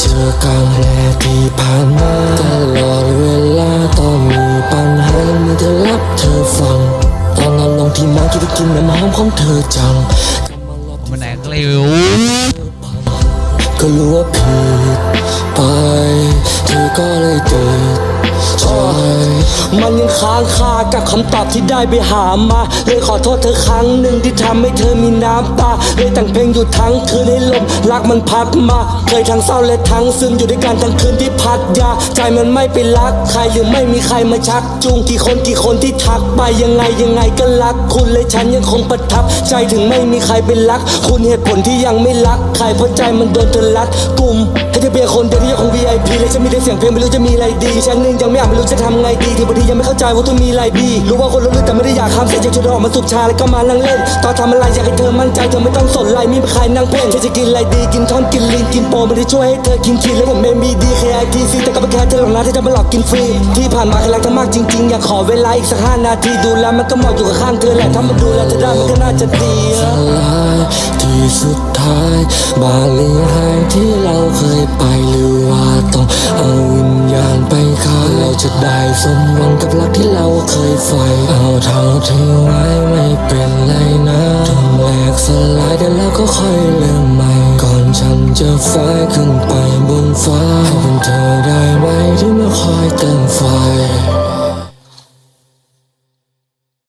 เจอกันแลที่ผ่านมาตลอดเวลาต้องมีปัญหามีเธอรับเธอฟัง ตอนนอนลงที่มาคิดถึงน้ำหอมของเธอจังผมไปไหนก็เร็วก็รู้ว่าผิดไป เธอก็เลยติดใจ มันยังค้างคากับคำตอบที่ได้ไปหามา เลยขอโทษเธอครั้งหนึ่งที่ทำให้เธอมีน้ำตา เลยแต่งเพลงอยู่ทั้งคืนให้ลมรักมันพัดมา เคยทั้งเศร้าและทั้งซึ้งอยู่ด้วยกันทั้งคืนที่พัดยา ใจมันไม่ไปรักใครหรือไม่มีใครมาชักจูงกี่คนกี่คนที่ทักไปยังไงยังไงก็รักคุณเลยฉันยังคงประทับ ใจถึงไม่มีใครเป็นรัก คุณเหตุผลที่ยังไม่รักใครเพราะใจมันโดนเธอรัดกลุ่มให้เธอเพียงคนเดียวที่ยังคง VIP และฉันมีแต่เสียงเพลงไม่รู้จะมีอะไรดีฉันนึงยังไม่อาจไม่รู้จะทำไงดีที่บางทียังไม่เข้าใจว่าตัวมีอะไรดี รู้ว่าคนรู้ลึกแต่ไม่ได้อยากข้ามเสียงอยากชวนเธอออกมาสูบชาแล้วก็มานั่งเล่นตอนทำอะไรอยากให้เธอมั่นใจเธอไม่ต้องสนไรมีใครนั่งเพ่งฉันจะกินอะไรดีกินท่อนกินลิงกินโปไม่ได้ช่วยให้เธอกินคีนแล้วผมไม่มีดี KITC แต่ก็ไม่แค่เธอหรอกนะที่จะมาหลอกกินฟรีที่ผ่านมาใครรักเธอมากจริงๆอยากขอเวลาอีกสักห้านาทีดูแลมันก็เหมาะอยู่กับข้างเธอแหละถ้ามาดูแลเธอได้มันก็น่าจะดีที่สุดท้ายบาลีหายที่เราเคยไปหรือว่าต้อง ได้สมหวังกับรักที่เราเคยใฝ่เอาเท่าที่ไว้ไม่เป็นไรนะถึงแหลกสลายเดี๋ยวก็ค่อยเริ่มใหม่ ก่อนฉันจะฟ้าขึ้นไปบนฟ้าให้เป็นเธอ